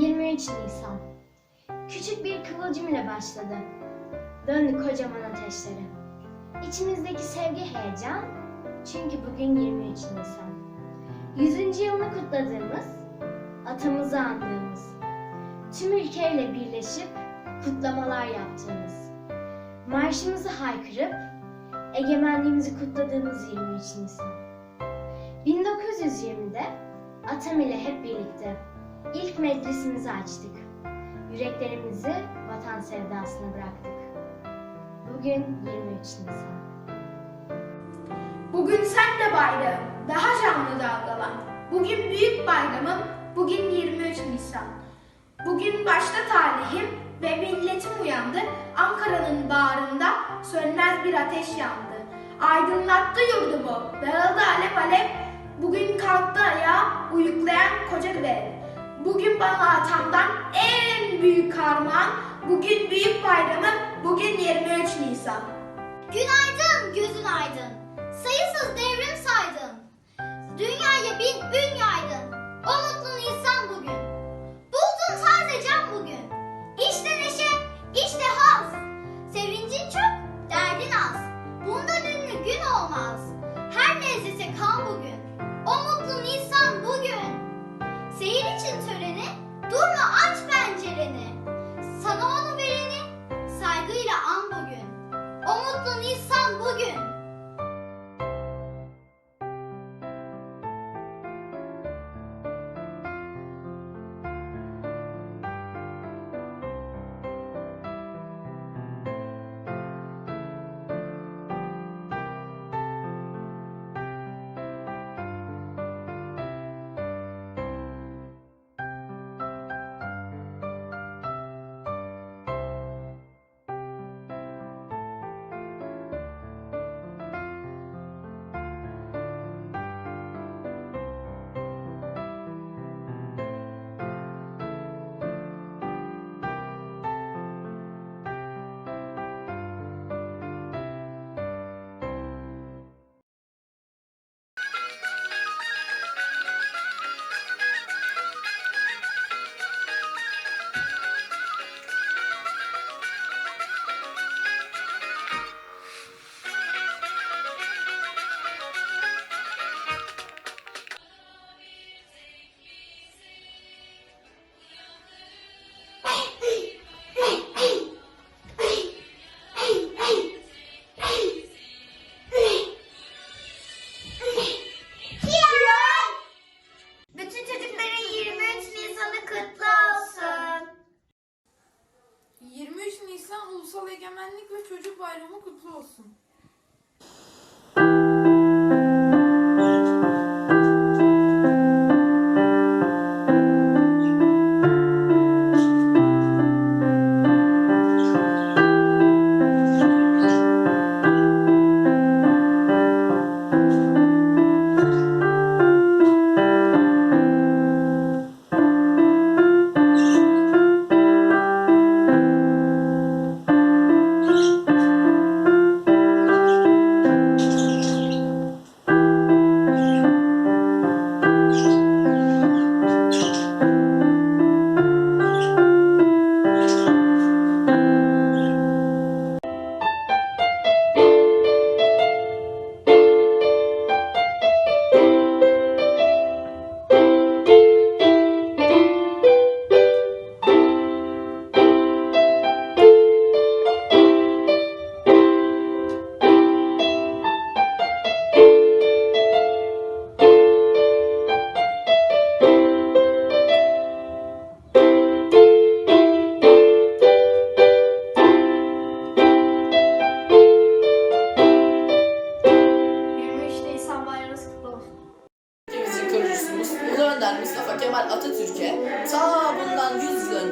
23 Nisan. Küçük bir kıvılcım ile başladı. Döndü kocaman ateşleri. İçimizdeki sevgi heyecan. Çünkü bugün 23 Nisan. 100. yılını kutladığımız, atamızı andığımız, tüm ülkeyle birleşip kutlamalar yaptığımız, marşımızı haykırıp egemenliğimizi kutladığımız 23 Nisan. 1920'de Atam ile hep birlikte ilk meclisimizi açtık. Yüreklerimizi vatan sevdasına bıraktık. Bugün 23 Nisan. Bugün sen de bayrağım, daha canlı dalgalan. Bugün büyük bayramım, bugün 23 Nisan. Bugün başta talihim ve milletim uyandı. Ankara'nın bağrında sönmez bir ateş yandı. Aydınlattı yurdumu, dağıldı alev alev. Bugün bana atamdan en büyük armağan. Bugün büyük bayramım, bugün 23 Nisan. Günaydın gözün aydın. Sayısız devrim saydın. Dünyaya bin ün yaydın. O mutlu Nisan bugün. O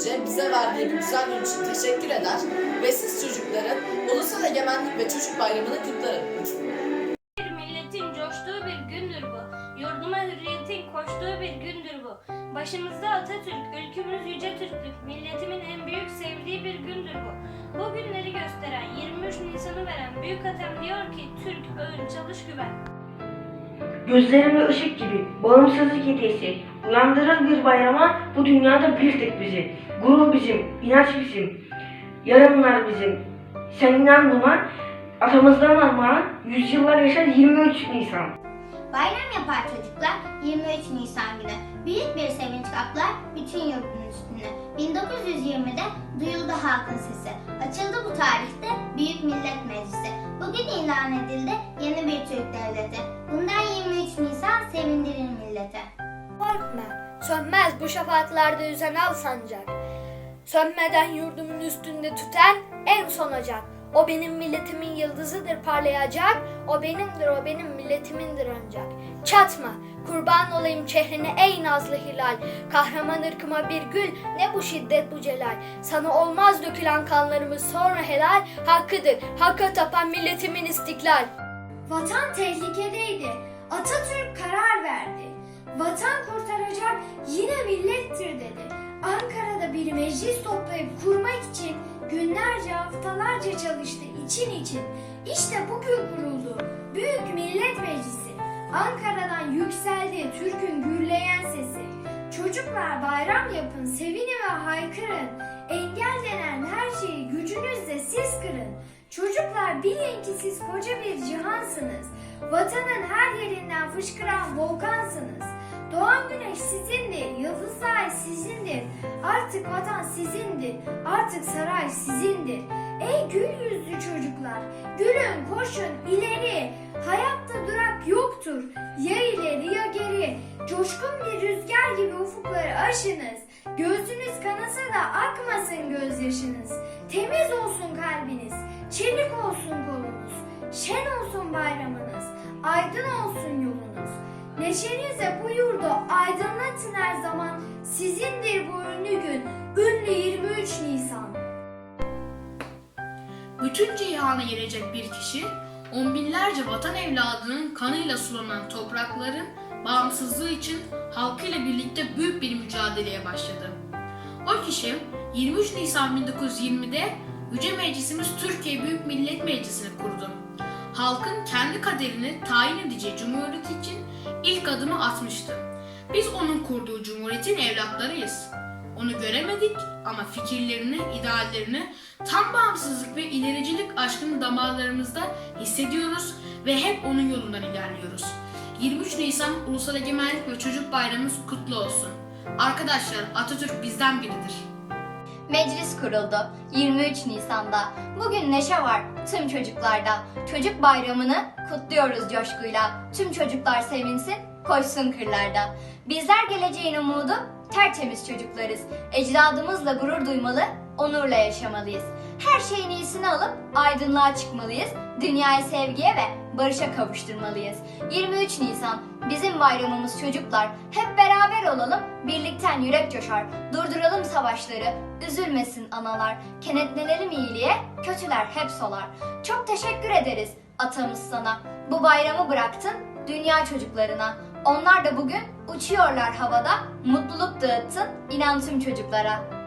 önce bize verdiği bu güzel gün için teşekkür eder ve siz çocukların Ulusal Egemenlik ve Çocuk Bayramı'nı kutlarım. Bir milletin coştuğu bir gündür bu. Yurduma hürriyetin koştuğu bir gündür bu. Başımızda Atatürk, ülkümüz yüce Türklük, milletimin en büyük sevdiği bir gündür bu. Bu günleri gösteren 23 Nisan'ı veren büyük atam diyor ki Türk, öğün, çalış, güven. Gözlerime ışık gibi bağımsızlık hediyesi Uyandırır bir bayrama bu dünyada bir tek bizi. Gurur bizim, inanç bizim. Yarınlar bizim. Sen inan buna. Atamızdan armağan yüzyıllar yaşar 23 Nisan. Bayram yapar çocuklar 23 Nisan günü. Büyük bir sevinç kaplar bütün yurdun üstüne. 1920'de duyuldu halkın sesi. Açıldı bu tarihte Büyük Millet Meclisi. Bugün ilan edildi yeni bir Türk Devleti. Bundan 23 Nisan sevindirir millete. Korkma, sönmez bu şafaklarda yüzen al sancak. Sönmeden yurdumun üstünde tüten en son ocak. O benim milletimin yıldızıdır parlayacak. O benimdir, o benim milletimindir ancak. Çatma, kurban olayım çehrene ey nazlı hilal. Kahraman ırkıma bir gül, ne bu şiddet bu celal. Sana olmaz dökülen kanlarımız sonra helal. Hakkıdır, hakka tapan milletimin istiklal. Vatan tehlikedeydi. Atatürk karar verdi. Vatan kurtaracak yine millettir dedi. Ankara'da bir meclis toplayıp kurmak için günlerce haftalarca çalıştı için için. İşte bugün kuruldu. Büyük Millet Meclisi. Ankara'dan yükseldi Türk'ün gürleyen sesi. Çocuklar bayram yapın, sevinin ve haykırın. Engel denen her şeyi gücünüzle siz kırın. Çocuklar bilin ki siz koca bir cihansınız. Vatanın her yerinden fışkıran volkansınız. Doğan güneş sizindir, sizindir. Artık vatan sizindir, artık saray sizindir. Ey gül yüzlü çocuklar, gülün koşun ileri. Hayatta durak yoktur, ya ileri ya geri. Coşkun bir rüzgar gibi ufukları aşınız. Gözünüz kanasa da akmasın gözyaşınız. Temiz olsun kalbiniz, çelik olsun kolunuz. Şen olsun bayramınız, aydın olsun yolunuz. Neşenize bu yurdu aydınlatın her zaman. Sizindir bu ünlü gün, ünlü 23 Nisan. Bütün cihana gelecek bir kişi, on binlerce vatan evladının kanıyla sulanan toprakların bağımsızlığı için halkıyla birlikte büyük bir mücadeleye başladı. O kişi 23 Nisan 1920'de Yüce Meclisimiz Türkiye Büyük Millet Meclisi'ni kurdu. Halkın kendi kaderini tayin edeceği cumhuriyet için ilk adımı atmıştı. Biz onun kurduğu cumhuriyetin evlatlarıyız. Onu göremedik ama fikirlerini, ideallerini, tam bağımsızlık ve ilericilik aşkını damarlarımızda hissediyoruz ve hep onun yolundan ilerliyoruz. 23 Nisan Ulusal Egemenlik ve Çocuk Bayramımız kutlu olsun. Arkadaşlar Atatürk bizden biridir. Meclis kuruldu 23 Nisan'da. Bugün neşe var tüm çocuklarda. Çocuk bayramını kutluyoruz coşkuyla. Tüm çocuklar sevinsin, koşsun kırlarda. Bizler geleceğin umudu, tertemiz çocuklarız. Ecdadımızla gurur duymalı, onurla yaşamalıyız. Her şeyin iyisini alıp aydınlığa çıkmalıyız. Dünyayı sevgiye ve barışa kavuşturmalıyız. 23 Nisan bizim bayramımız çocuklar. Hep beraber olalım, birlikten yürek coşar. Durduralım savaşları, üzülmesin analar. Kenetlenelim iyiliğe, kötüler hep solar. Çok teşekkür ederiz atamız sana. Bu bayramı bıraktın dünya çocuklarına. Onlar da bugün uçuyorlar havada. Mutluluk dağıttın inan tüm çocuklara.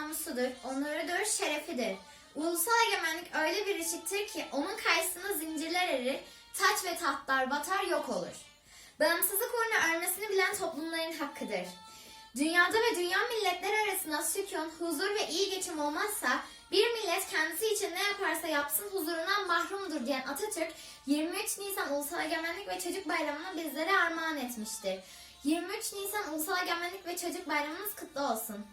Namusudur, onurudur, şerefidir. Ulusal egemenlik öyle bir ışıktır ki onun karşısına zincirler erir, taç ve tahtlar batar yok olur. Bağımsızlık uğruna ölmesini bilen toplumların hakkıdır. Dünyada ve dünya milletleri arasında sükun, huzur ve iyi geçim olmazsa bir millet kendisi için ne yaparsa yapsın huzurundan mahrumdur diyen Atatürk 23 Nisan Ulusal Egemenlik ve Çocuk Bayramı'nı bizlere armağan etmiştir. 23 Nisan Ulusal Egemenlik ve Çocuk Bayramımız kutlu olsun.